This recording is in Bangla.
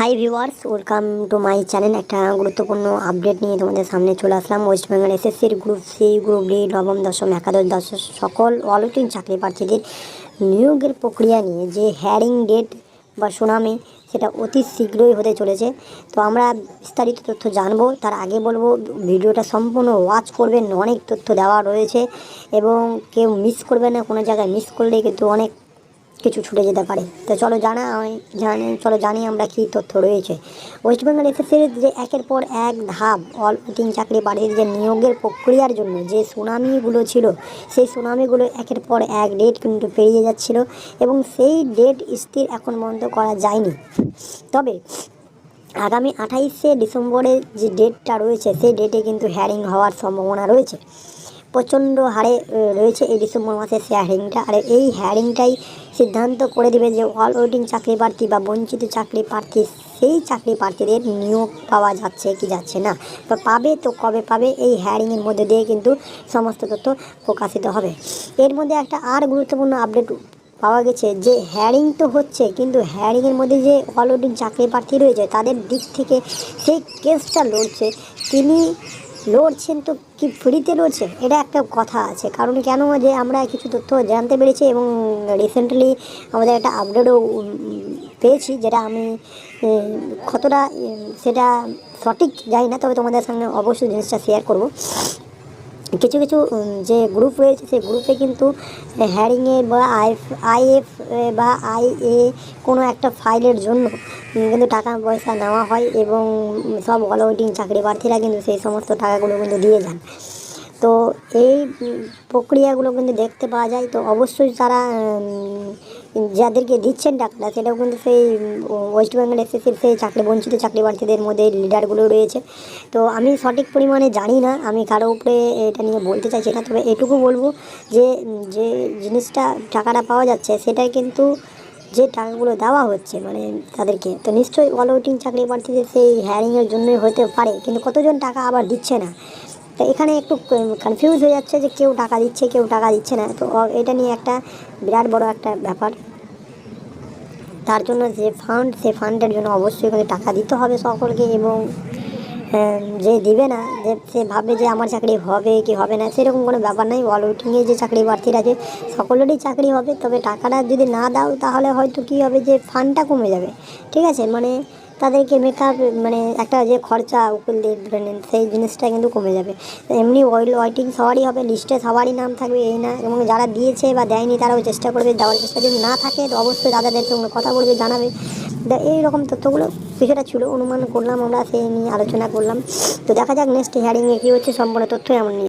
Hi viewers welcome to my channel একটা গুরুত্বপূর্ণ আপডেট নিয়ে তোমাদের সামনে চলে আসলাম। ওয়েস্ট বেঙ্গল এসএসসির গ্রুপ সি গ্রুপ ডি নবম, দশম, একাদশ, দশম, সকল অলটিন চাকরি প্রার্থীদের নিয়োগের প্রক্রিয়া নিয়ে যে হ্যারিং ডেট বা সুনামি, সেটা অতি শীঘ্রই হতে চলেছে। তো আমরা বিস্তারিত তথ্য জানব, তার আগে বলব, ভিডিওটা সম্পূর্ণ ওয়াচ করবেন, অনেক তথ্য দেওয়া রয়েছে এবং কেউ মিস করবে না, কোনো জায়গায় মিস করলে কিন্তু অনেক কিছু ছুটে যেতে পারে। তো চলো জানা জানি, চলো জানি আমরা কী তথ্য রয়েছে। ওয়েস্ট বেঙ্গল এসএসসির যে একের পর এক ধাপ অল ওয়েটিং চাকরি বাড়ির যে নিয়োগের প্রক্রিয়ার জন্য যে সুনামিগুলো ছিল, সেই সুনামিগুলো একের পর এক ডেট কিন্তু পেরিয়ে যাচ্ছিল এবং সেই ডেট স্থির এখন পর্যন্ত করা যায়নি। তবে আগামী আঠাইশে ডিসেম্বরের যে ডেটটা রয়েছে, সেই ডেটে কিন্তু হ্যারিং হওয়ার সম্ভাবনা রয়েছে। প্রচণ্ড হারে রয়েছে এই ডিসেম্বর মাসের সে হ্যারিংটা আর এই হ্যারিংটাই সিদ্ধান্ত করে দেবে যে অল ওয়েটিং চাকরি প্রার্থী বা বঞ্চিত চাকরি প্রার্থী, সেই চাকরি প্রার্থীদের নিয়োগ পাওয়া যাচ্ছে কি যাচ্ছে না। বা পাবে তো কবে পাবে, এই হ্যারিংয়ের মধ্যে দিয়ে কিন্তু সমস্ত তথ্য প্রকাশিত হবে। এর মধ্যে একটা আর গুরুত্বপূর্ণ আপডেট পাওয়া গেছে যে হ্যারিং তো হচ্ছে, কিন্তু হ্যারিংয়ের মধ্যে যে অলরেডি চাকরি প্রার্থী রয়েছে, তাদের দিক থেকে সেই কেসটা লড়ছে। তিনি লড়ছেন তো কি ফ্রিতে লড়ছেন? এটা একটা কথা আছে। কারণ কেন যে আমরা কিছু তথ্য জানতে পেরেছি এবং রিসেন্টলি আমাদের একটা আপডেটও পেয়েছি যেটা আমি কতটা সেটা সঠিক জানি না, তবে তোমাদের সঙ্গে অবশ্যই জিনিসটা শেয়ার করব। কিছু কিছু যে গ্রুপ রয়েছে, সেই গ্রুপে কিন্তু হ্যারিংয়ে বা আইএফ আইএফ বা আই এ কোনো একটা ফাইলের জন্য কিন্তু টাকা পয়সা নেওয়া হয় এবং সব অল ওয়েটিং চাকরি প্রার্থীরা কিন্তু সেই সমস্ত টাকাগুলো কিন্তু দিয়ে যান। তো এই প্রক্রিয়াগুলো কিন্তু দেখতে পাওয়া যায়। তো অবশ্যই তারা যাদেরকে দিচ্ছেন টাকাটা সেটাও কিন্তু সেই ওয়েস্ট বেঙ্গল এসএসসির সেই চাকরি বঞ্চিত চাকরি প্রার্থীদের মধ্যে লিডারগুলো রয়েছে। তো আমি সঠিক পরিমাণে জানি না, আমি কারও উপরে এটা নিয়ে বলতে চাইছি না, তবে এটুকু বলব যে যে জিনিসটা টাকাটা পাওয়া যাচ্ছে সেটা কিন্তু যে টাকাগুলো দেওয়া হচ্ছে মানে তাদেরকে, তো নিশ্চয়ই অল ওয়েটিং চাকরি প্রার্থীদের সেই হ্যারিংয়ের জন্যই হতে পারে, কিন্তু কতজন টাকা আবার দিচ্ছে না? তো এখানে একটু কনফিউজ হয়ে যাচ্ছে যে কেউ টাকা দিচ্ছে, কেউ টাকা দিচ্ছে না। তো এটা নিয়ে একটা বিরাট বড় একটা ব্যাপার। তার জন্য যে ফান্ড সে ফান্ডের জন্য অবশ্যই টাকা দিতে হবে সকলকে এবং যে দিবে না, যে সে ভাবে যে আমার চাকরি হবে কি হবে না, সেরকম কোনো ব্যাপার নাই। অল ওয়েটিংয়ে যে চাকরি প্রার্থীরা আছে, সকলেরই চাকরি হবে। তবে টাকাটা যদি না দাও, তাহলে হয়তো কী হবে যে ফান্ডটা কমে যাবে। ঠিক আছে? মানে তাদেরকে মেকআপ মানে একটা যে খরচা, উকিল দিয়ে নেন সেই জিনিসটা কিন্তু কমে যাবে। এমনি অয়েল ওয়াইটিং সবারই হবে লিস্টে সবারই নাম থাকবে, এই না। এবং যারা দিয়েছে বা দেয়নি, তারাও চেষ্টা করবে, দেওয়ার চেষ্টা। যদি না থাকে, তো অবশ্যই দাদাদের সঙ্গে কথা বলবে, জানাবে। এই রকম তথ্যগুলো কিছুটা ছিল, অনুমান করলাম, আমরা সেই নিয়ে আলোচনা করলাম। তো দেখা যাক নেক্সট হিয়ারিংয়ে কী হচ্ছে, সম্পূর্ণ তথ্য এমন নিয়ে।